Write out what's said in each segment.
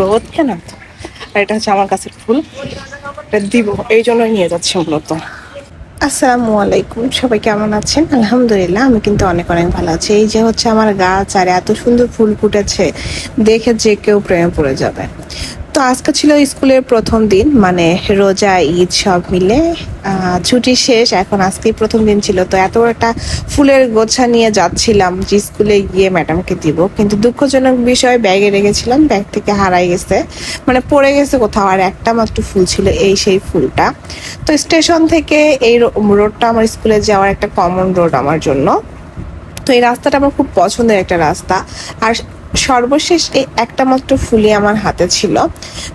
রোদ কেন আর এটা হচ্ছে আমার কাছের ফুল। এটা দিব। এই জন্যই নিয়ে যাচ্ছি মূলত। আসসালামু আলাইকুম। সবাই কেমন আছেন? আলহামদুলিল্লাহ, আমি কিন্তু অনেক অনেক ভালো আছি। এই যে হচ্ছে আমার গাছ, আর এত সুন্দর ফুল ফুটেছে, দেখে যে কেউ প্রেমে পড়ে যাবে। তো আজকে ছিল স্কুলের প্রথম দিন মানে রোজা, ঈদ সব মিলে ছুটি শেষ, এখন আজকেই প্রথম দিন ছিল। তো এত একটা ফুলের গোছা নিয়ে যাচ্ছিলাম যে স্কুলে গিয়ে ম্যাডামকে দিব। কিন্তু দুঃখজনক বিষয়, ব্যাগে রেখেছিলাম, ব্যাগ থেকে হারাই গেছে। মানে পড়ে গেছে কোথাও, আর একটা মাত্র ফুল ছিল এই সেই ফুলটা। তো স্টেশন থেকে এই রোডটা আমার স্কুলে যাওয়ার একটা কমন রোড আমার জন্য। তো এই রাস্তাটা আমার খুব পছন্দের একটা রাস্তা। আর সর্বশেষ এই একটা মাত্র ফুলই আমার হাতে ছিল।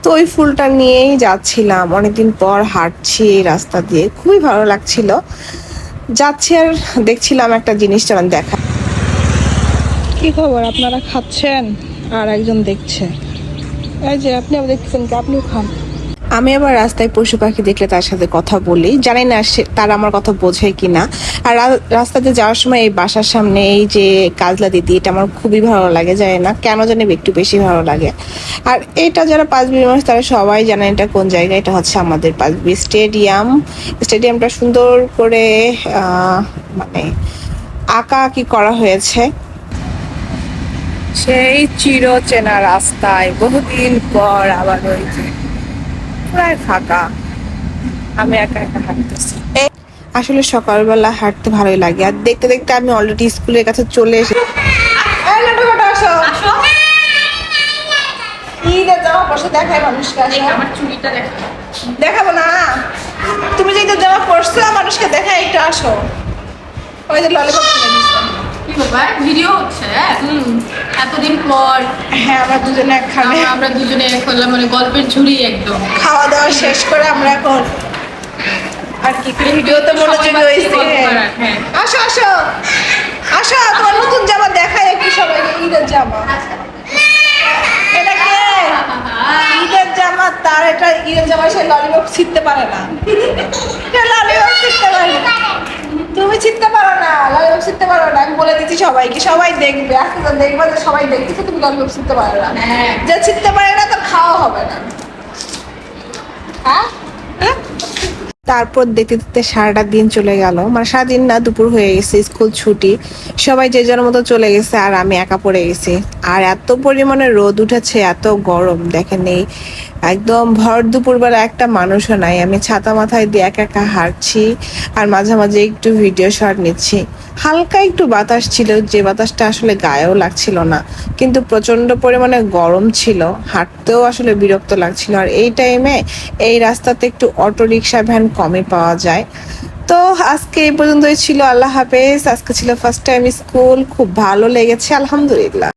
তো ওই ফুলটা নিয়েই যাচ্ছিলাম। অনেকদিন পর হাঁটছি এই রাস্তা দিয়ে। খুবই ভালো লাগছিল। যাচ্ছি আর দেখছিলাম একটা জিনিস যেমন দেখা। কি খবর? আপনারা খাচ্ছেন আর একজন দেখছে। এই যে আপনি দেখছেন কি? আপনিও খান। আমি আবার রাস্তায় পশু পাখি দেখলে তার সাথে কথা বলি। জানি না সে তারা আমার কথা বোঝে কিনা। আর রা- রাস্তাতে যাওয়ার সময় এই বাসার সামনে এই যে কাজলা দিদি, এটা আমার খুবই ভালো লাগে, জানি না। কেন জানি একটু বেশি ভালো লাগে। আর এটা যারা পাঁচ পাঁচবি মানুষ তারা সবাই জানে এটা কোন জায়গা। এটা হচ্ছে আমাদের পাঁচবি স্টেডিয়াম। স্টেডিয়ামটা সুন্দর করে মানে আঁকা আঁকি করা হয়েছে। সেই চির চেনা রাস্তায় বহুদিন পর আবার যে প্রায় ফাঁকা। আমি একা একা হাঁটতেছি। আসলে সকালবেলা হাঁটতে ভালোই লাগে। আর দেখতে দেখতে আমি অলরেডি স্কুলের কাছে চলে এসেছি দেখাবো না। তুমি যে ঈদের জামা পরছো মানুষকে দেখা একটু আসো। ওই যে ললিপপ ব্যাপার? ভিডিও হচ্ছে হ্যাঁ? এতদিন পর হ্যাঁ আমরা দুজনে একখানে। আমরা- আমরা দুজনে করলাম মানে গল্পের ঝুড়ি একদম। খাওয়া দাওয়া শেষ করে আমরা এখন আর কি করি ভিডিওতে মনোযোগী সবাই হয়েছে। হ্যাঁ। আসো আসো। আসো তোমার নতুন জামা দেখাই একটু সবাইকে ঈদের জামা। এটা কে? ঈদের জামা তার এটা ঈদের জামা সে ললিপপ ছিটতে পারে না। সে ললিপপ ছিটতে পারে না। তুমি ছিটতে পারো না ললিপপ ছিটতে পারো না আমি বলে দিচ্ছি সবাইকে সবাই দেখবে আজকে তো দেখবে যে সবাই দেখতেছে তুমি ললিপপ ছিটতে পারো না। হ্যাঁ। যে ছিটতে পারে না তার খাওয়া হবে না। হ্যাঁ? হ্যাঁ? তারপর দেখতে দেখতে সারাটা দিন চলে গেল। মানে সারাদিন না দুপুর হয়ে গেছে স্কুল ছুটি। সবাই যে যার মতো চলে গেছে আর আমি একা পড়ে গেছি। আর এত পরিমাণে রোদ উঠেছে, এত গরম। দেখেন এই একদম ভর দুপুরবেলা একটা মানুষও নাই। আমি ছাতা মাথায় দিয়ে একা একা হাঁটছি আর মাঝে মাঝে একটু ভিডিও শট নিচ্ছি। হালকা একটু বাতাস ছিল, যে বাতাসটা আসলে গায়েও লাগছিল না। কিন্তু প্রচণ্ড পরিমাণে গরম ছিল, হাঁটতেও আসলে বিরক্ত লাগছিল। আর এই টাইমে এই রাস্তাতে একটু অটো রিক্সা ভ্যান কমই পাওয়া যায়। তো আজকে এই পর্যন্তই ছিল। আল্লাহ হাফেজ। আজকে ছিল ফার্স্ট টাইম স্কুল খুব ভালো লেগেছে। আলহামদুলিল্লাহ।